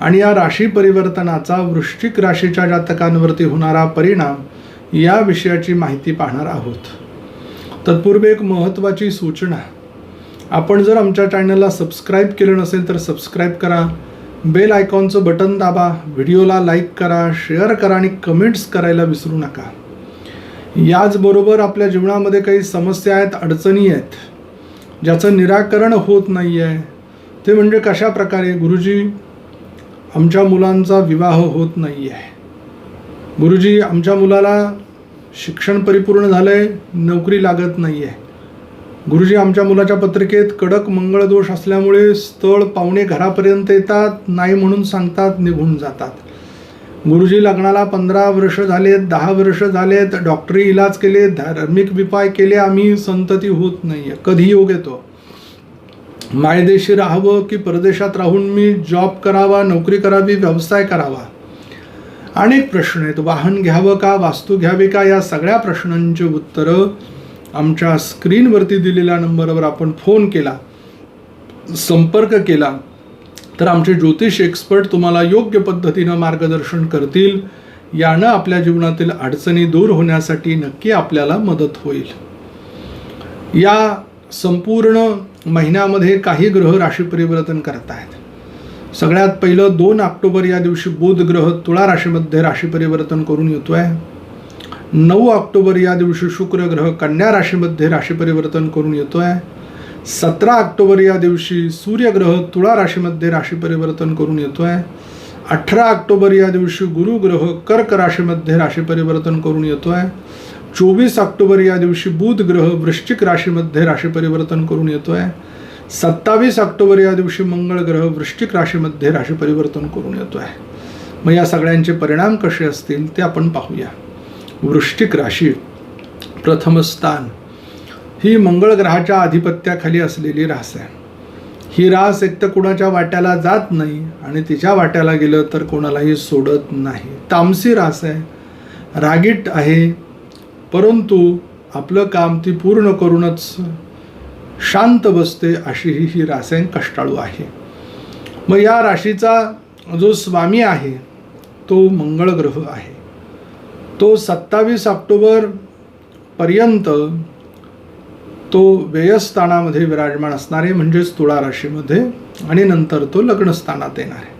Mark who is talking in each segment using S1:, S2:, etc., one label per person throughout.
S1: आणि या राशी परिवर्तनाचा वृश्चिक राशीच्या जातकांवरती होणारा परिणाम या विषयाची माहिती पाहणार आहोत. तत्पूर्वी एक महत्त्वाची सूचना. आपण जर आमच्या चॅनलला सबस्क्राईब केलं नसेल तर सबस्क्राईब करा. बेल आयकॉनचं बटन दाबा. व्हिडिओला लाईक करा शेअर करा आणि कमेंट्स करायला विसरू नका. याचबरोबर आपल्या जीवनामध्ये काही समस्या आहेत अडचणी आहेत ज्याचं निराकरण होत नाही आहे ते म्हणजे कशा प्रकारे? गुरुजी आमच्या मुलांचा विवाह होत नाही आहे गुरुजी आमच्या मुलाला शिक्षण परिपूर्ण झालं आहे नोकरी लागत नाही आहे गुरुजी आमच्या मुलाच्या पत्रिकेत कडक मंगळदोष असल्यामुळे स्थळ पाहुणे घरापर्यंत येतात नाही म्हणून सांगतात निघून जातात. गुरुजी लग्नाला पंधरा वर्ष झालेत दहा वर्ष झालेत डॉक्टरी इलाज केले धार्मिक विपाय केले आम्ही संतती होत नाही आहे कधी योग येतो? मायदेशी राहावं की परदेशात राहून मी जॉब करावा नोकरी करावी व्यवसाय करावा? अनेक प्रश्न आहेत. वाहन घ्यावं का वास्तू घ्यावी का? या सगळ्या प्रश्नांची उत्तरं आमच्या स्क्रीनवरती दिलेल्या नंबरवर आपण फोन केला संपर्क केला तर आमचे ज्योतिष एक्सपर्ट तुम्हाला योग्य पद्धतीनं मार्गदर्शन करतील. यानं आपल्या जीवनातील अडचणी दूर होण्यासाठी नक्की आपल्याला मदत होईल. या संपूर्ण महिन्यामध्ये काही ग्रह राशी परिवर्तन करत आहेत सगळ्यात पहिलं दोन ऑक्टोबर या दिवशी बुध ग्रह तुळा राशीमध्ये राशी परिवर्तन करून येतो आहे नऊ ऑक्टोबर या दिवशी शुक्र ग्रह कन्या राशीमध्ये राशी परिवर्तन करून येतो आहे सतरा ऑक्टोबर या दिवशी सूर्यग्रह तुळा राशीमध्ये राशी परिवर्तन करून येतो आहे अठरा ऑक्टोबर या दिवशी गुरुग्रह कर्क राशीमध्ये राशी परिवर्तन करून येतो आहे चोवीस ऑक्टोबर या दिवशी बुध ग्रह वृश्चिक राशीमध्ये राशी परिवर्तन करून येतो आहे सत्तावीस ऑक्टोबर या दिवशी मंगळ ग्रह वृश्चिक राशीमध्ये राशी परिवर्तन करून येतो आहे मग या सगळ्यांचे परिणाम कसे असतील ते आपण पाहूया. वृश्चिक राशी प्रथम स्थान. ही मंगळ ग्रहाच्या आधिपत्याखाली असलेली रास आहे. ही रास एक तर कुणाच्या वाट्याला जात नाही आणि तिच्या वाट्याला गेलं तर कोणालाही सोडत नाही. तामसी रास आहे. रागीट आहे. परंतु आपलं काम ती पूर्ण करूनच शांत बसते अशी ही ही रासायन कष्टाळू आहे. मग या राशीचा जो स्वामी आहे तो मंगळ ग्रह आहे. तो सत्तावीस ऑक्टोबर पर्यंत तो व्ययस्थानामध्ये विराजमान असणारे म्हणजेच तुळा राशीमध्ये आणि नंतर तो लग्नस्थानात येणार. आहे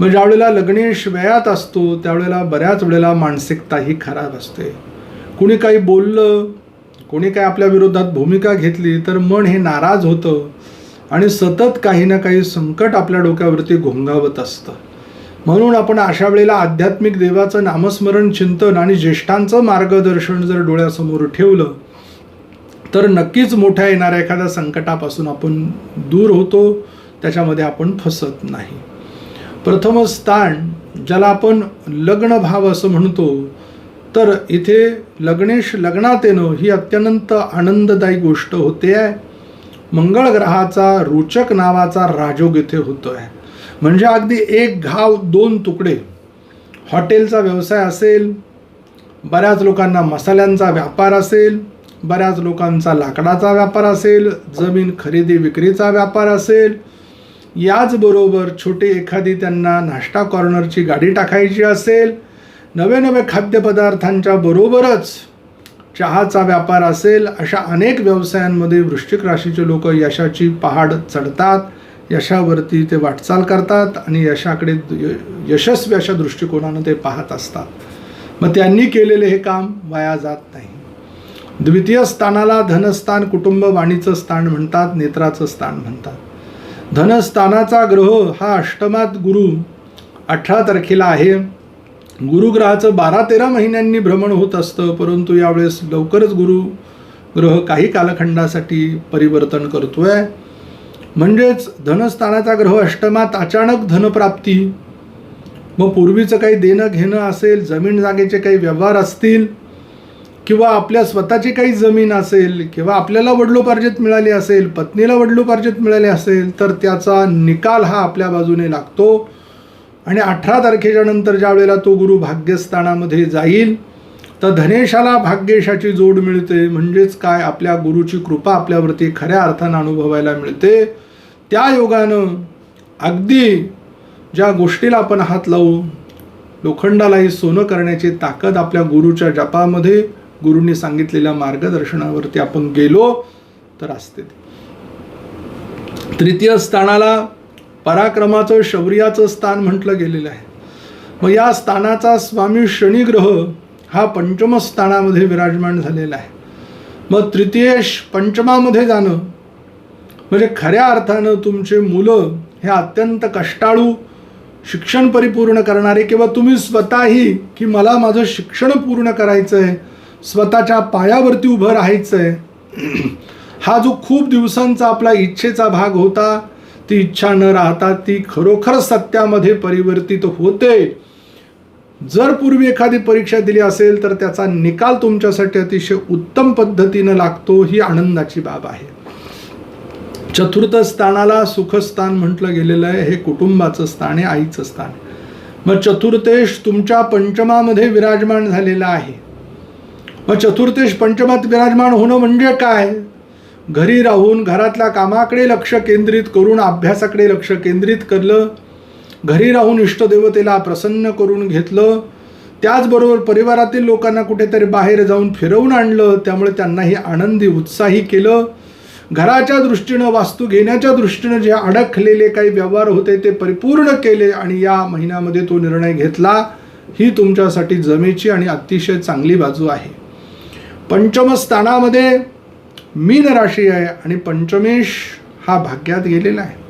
S1: मग ज्यावेळेला लग्नेश व्ययात असतो त्यावेळेला बऱ्याच वेळेला मानसिकता ही खराब असते. कुणी काही बोललं कोणी काय आपल्या विरोधात भूमिका घेतली तर मन हे नाराज होतं आणि सतत काही ना काही संकट आपल्या डोक्यावरती घोंगावत असतं. म्हणून आपण अशा वेळेला आध्यात्मिक देवाचं नामस्मरण चिंतन आणि ज्येष्ठांचं मार्गदर्शन जर डोळ्यासमोर ठेवलं तर नक्कीच मोठ्या येणाऱ्या एखाद्या संकटापासून आपण दूर होतो त्याच्यामध्ये आपण फसत नाही. प्रथम स्थान ज्याला आपण लग्न भाव असं म्हणतो तर इथे लग्नेश लग्नात येणं ही अत्यंत आनंददायी गोष्ट होते आहे. मंगळ ग्रहाचा रोचक नावाचा राजोग इथे होतो आहे म्हणजे अगदी एक घाव दोन तुकडे. हॉटेलचा व्यवसाय असेल बऱ्याच लोकांना मसाल्यांचा व्यापार असेल बऱ्याच लोकांचा लाकडाचा व्यापार असेल जमीन खरेदी विक्रीचा व्यापार असेल. याचबरोबर छोटे एखादी त्यांना नाश्ता कॉर्नरची गाडी टाकायची असेल नवे नवे खाद्यपदार्थांच्या बरोबरच चहाचा व्यापार असेल अशा अनेक व्यवसायांमध्ये वृश्चिक राशीचे लोक यशाची पहाड चढतात यशावरती ते वाटचाल करतात आणि यशाकडे य- यशस्वी अशा दृष्टिकोनानं ते पाहत असतात. मग त्यांनी केलेले हे काम वाया जात नाही. द्वितीय स्थानाला धनस्थान कुटुंब वाणीचं स्थान म्हणतात नेत्राचं स्थान म्हणतात. धनस्थानाचा ग्रह हा अष्टमात गुरु अठरा तारखेला आहे. गुरुग्रहाचं बारा तेरा महिन्यांनी भ्रमण होत असतं परंतु यावेळेस लवकरच गुरु ग्रह काही कालखंडासाठी परिवर्तन करतोय. म्हणजेच धनस्थानाचा ग्रह अष्टमात अचानक धनप्राप्ती. मग पूर्वीचं काही देणं घेणं असेल जमीन जागेचे काही व्यवहार असतील किंवा आपल्या स्वतःची काही जमीन असेल किंवा आपल्याला वडलोपार्जित मिळाली असेल पत्नीला वडलोपार्जित मिळाले असेल तर त्याचा निकाल हा आपल्या बाजूने लागतो. आणि अठरा तारखेच्या नंतर ज्या वेळेला तो गुरु भाग्यस्थानामध्ये जाईल तर धनेशाला भाग्येशाची जोड मिळते. म्हणजेच काय? आपल्या गुरुची कृपा आपल्यावरती खऱ्या अर्थानं अनुभवायला मिळते. त्या योगानं अगदी ज्या गोष्टीला आपण हात लावू लोखंडालाही सोनं करण्याची ताकद आपल्या गुरुच्या जपामध्ये गुरुंनी सांगितलेल्या मार्गदर्शनावरती आपण गेलो तर असते तृतीय स्थानाला पराक्रमाचं शौर्याचं स्थान म्हटलं गेलेलं आहे. मग या स्थानाचा स्वामी शनिग्रह हा पंचम स्थानामध्ये विराजमान झालेला आहे. मग तृतीयेश पंचमामध्ये जाणं म्हणजे खऱ्या अर्थानं तुमचे मुलं हे अत्यंत कष्टाळू शिक्षण परिपूर्ण करणारे किंवा तुम्ही स्वतःही की मला माझं शिक्षण पूर्ण करायचं आहे स्वतःच्या पायावरती उभं राहायचं आहे हा जो खूप दिवसांचा आपला इच्छेचा भाग होता ती इच्छा न राहता ती खरोखर सत्यामध्ये परिवर्तित होते. जर पूर्वी एखादी परीक्षा दिली असेल तर त्याचा निकाल तुमच्यासाठी अतिशय उत्तम पद्धतीनं लागतो ही आनंदाची बाब आहे. चतुर्थ स्थानाला सुखस्थान म्हटलं गेलेलं आहे हे कुटुंबाचं स्थान आहे आईचं स्थान मग चतुर्थेश तुमच्या पंचमामध्ये विराजमान झालेला आहे. मग चतुर्थेश पंचमात विराजमान होणं म्हणजे काय? घरी राहून घरातल्या कामाकडे लक्ष केंद्रित करून अभ्यासाकडे लक्ष केंद्रित करलं घरी राहून इष्टदेवतेला प्रसन्न करून घेतलं त्याचबरोबर परिवारातील लोकांना कुठेतरी बाहेर जाऊन फिरवून आणलं त्यामुळे त्यांनाही आनंदी उत्साही केलं. घराच्या दृष्टीनं वास्तू घेण्याच्या दृष्टीनं जे अडकलेले काही व्यवहार होते ते परिपूर्ण केले आणि या महिन्यामध्ये तो निर्णय घेतला. ही तुमच्यासाठी जमेची आणि अतिशय चांगली बाजू आहे. पंचमस्थानामध्ये मीन राशी आहे आणि पंचमेश हा भाग्यात गेलेला आहे.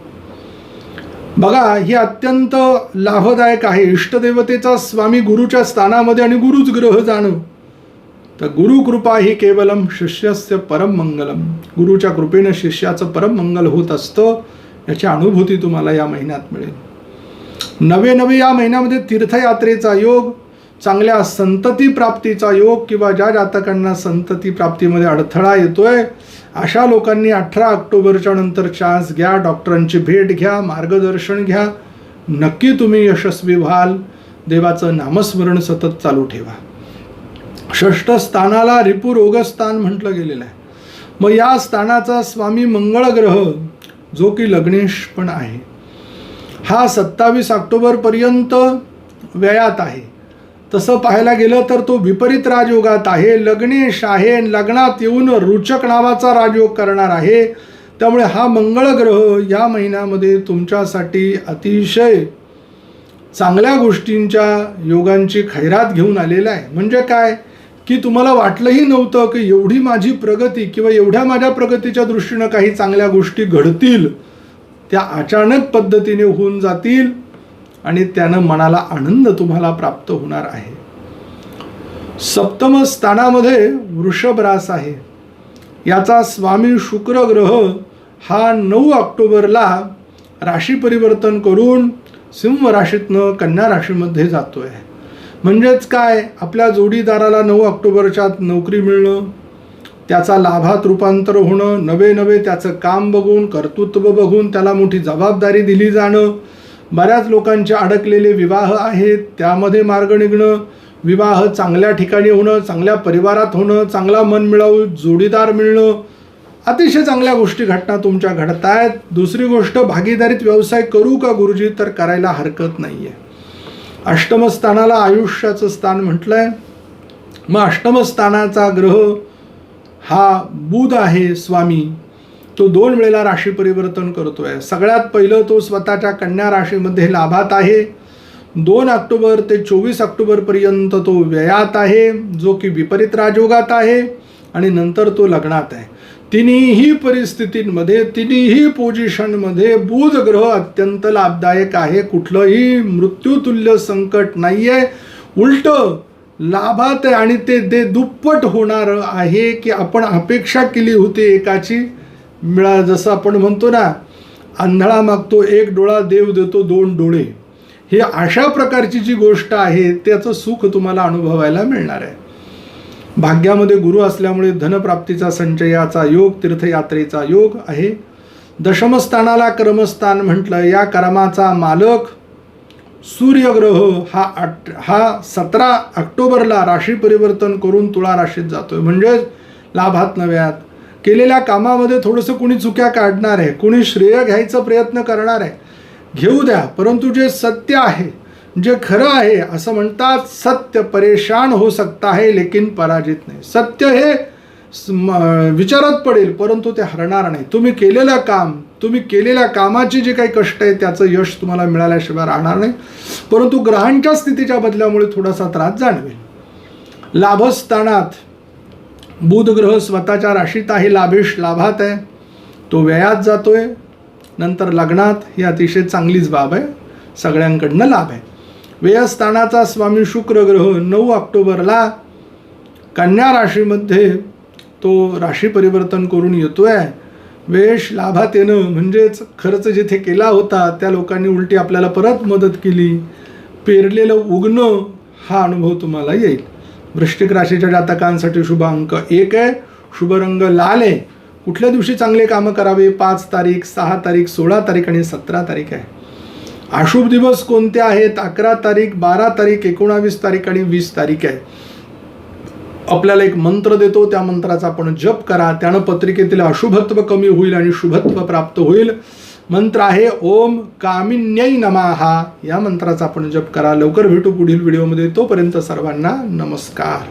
S1: बघा ही अत्यंत लाभदायक आहे. इष्टदेवतेचा स्वामी गुरुच्या स्थानामध्ये आणि गुरुच ग्रह जाणं. तर गुरुकृपा ही केवलम शिष्यस्य परम मंगलम. गुरुच्या कृपेनं शिष्याचं परम मंगल होत असतं. याची अनुभूती तुम्हाला या महिन्यात मिळेल. नवे नवे या महिन्यामध्ये तीर्थयात्रेचा योग चांगल्या संतती प्राप्तीचा योग किंवा ज्या जातकांना संतती प्राप्तीमध्ये अडथळा येतोय अशा लोकांनी अठरा ऑक्टोबरच्या नंतर चान्स घ्या डॉक्टरांची भेट घ्या मार्गदर्शन घ्या. नक्की तुम्ही यशस्वी व्हाल. देवाचं नामस्मरण सतत चालू ठेवा. षष्ठ स्थानाला रिपुरोगस्थान म्हटलं गेलेलं आहे. मग या स्थानाचा स्वामी मंगळ ग्रह जो की लग्नेश पण आहे. हा सत्तावीस ऑक्टोबरपर्यंत व्ययात आहे. तसं पाहायला गेलं तर तो विपरीत राजयोगात आहे. लग्नेश आहे लग्नात येऊन रुचक नावाचा राजयोग करणार आहे. त्यामुळे हा मंगळ ग्रह या महिन्यामध्ये तुमच्यासाठी अतिशय चांगल्या गोष्टींच्या योगांची खैरात घेऊन आलेला आहे. म्हणजे काय? की तुम्हाला वाटलंही नव्हतं की एवढी माझी प्रगती किंवा एवढ्या माझ्या प्रगतीच्या दृष्टीनं काही चांगल्या गोष्टी घडतील. त्या अचानक पद्धतीने होऊन जातील. आणि त्यानं मनाला आनंद तुम्हाला प्राप्त होणार आहे. सप्तम स्थानामध्ये वृषभ रास आहे. याचा स्वामी शुक्र ग्रह हा नऊ ऑक्टोबरला राशी परिवर्तन करून सिंह राशीतनं कन्या राशीमध्ये जातो आहे म्हणजेच काय? आपल्या जोडीदाराला नऊ ऑक्टोबरच्या नोकरी मिळणं त्याचा लाभात रूपांतर होणं नवे नवे त्याचं काम बघून कर्तृत्व बघून त्याला मोठी जबाबदारी दिली जाणं बऱ्याच लोकांचे अडकलेले विवाह आहेत. त्यामध्ये मार्ग निघणं विवाह चांगल्या ठिकाणी होणं चांगल्या परिवारात होणं चांगला मन मिळावू जोडीदार मिळणं अतिशय चांगल्या गोष्टी घटना तुमच्या घडत आहेत दुसरी गोष्ट भागीदारीत व्यवसाय करू का गुरुजी? तर करायला हरकत नाही आहे अष्टमस्थानाला आयुष्याचं स्थान म्हटलं आहे मग अष्टमस्थानाचा ग्रह हा बुध आहे स्वामी. तो दोन वेळेला राशी परिवर्तन करतोय. सगळ्यात पहिलं तो स्वतःच्या कन्या राशीमध्ये लाभात आहे. दोन ऑक्टोबर ते चोवीस ऑक्टोबरपर्यंत तो व्ययात आहे जो की विपरीत राजयोगात आहे आणि नंतर तो लग्नात आहे. तिन्हीही परिस्थितींमध्ये तिन्हीही पोझिशनमध्ये बुध ग्रह अत्यंत लाभदायक आहे. कुठलंही मृत्यूतुल्य संकट नाही आहे उलट लाभात आहे आणि ते दे दुप्पट होणार आहे की आपण अपेक्षा केली होती एकाची. मिळा जसं आपण म्हणतो ना आंधळा मागतो एक डोळा देव देतो दोन डोळे. हे अशा प्रकारची जी गोष्ट आहे त्याचं सुख तुम्हाला अनुभवायला मिळणार आहे. भाग्यामध्ये गुरु असल्यामुळे धनप्राप्तीचा संचयाचा योग तीर्थयात्रेचा योग आहे. दशमस्थानाला कर्मस्थान म्हटलं या कर्माचा मालक सूर्यग्रह हा आठ हा सतरा ऑक्टोबरला राशी परिवर्तन करून तुळा राशीत जातोय. म्हणजेच लाभात नव्यात. केलेल्या कामामध्ये थोडंसं कुणी चुक्या काढणार आहे कुणी श्रेय घ्यायचा प्रयत्न करणार आहे. घेऊ द्या परंतु जे सत्य आहे जे खरं आहे असं म्हणतात सत्य परेशान हो सकता है लेकिन पराजित नाही. सत्य हे विचारात पडेल परंतु ते हरणार नाही. तुम्ही केलेलं काम तुम्ही केलेल्या कामाची जे काही कष्ट आहे त्याचं यश तुम्हाला मिळाल्याशिवाय राहणार नाही. परंतु ग्रहांच्या स्थितीच्या बदल्यामुळे थोडासा त्रास जाणवेल. लाभस्थानात बुधग्रह स्वतःच्या राशीत आहे लाभेश लाभात आहे. तो व्ययात जातो आहे नंतर लग्नात ही अतिशय चांगलीच बाब आहे. सगळ्यांकडनं लाभ आहे. व्ययस्थानाचा स्वामी शुक्र ग्रह नऊ ऑक्टोबरला कन्या राशीमध्ये तो राशी परिवर्तन करून येतो आहे वेश लाभात येणं म्हणजेच खर्च जिथे केला होता त्या लोकांनी उलटी आपल्याला परत मदत केली. पेरलेलं उगणं हा अनुभव तुम्हाला येईल. वृश्चिक राशीच्या जातकांसाठी शुभ अंक एक आहे. शुभ रंग लाल आहे. कुठल्या दिवशी चांगले कामं करावे? पाच तारीख सहा तारीख सोळा तारीख आणि सतरा तारीख आहे. अशुभ दिवस कोणते आहेत? अकरा तारीख बारा तारीख एकोणावीस तारीख आणि वीस तारीख आहे. आपल्याला एक मंत्र देतो. त्या मंत्राचा आपण जप करा. त्यानं पत्रिकेतील अशुभत्व कमी होईल आणि शुभत्व प्राप्त होईल. मंत्र आहे ओम कामिन्यै नमाहा या मंत्राचा आपण जप करा. लवकर भेटू पुढील व्हिडिओमध्ये. तोपर्यंत सर्वांना नमस्कार.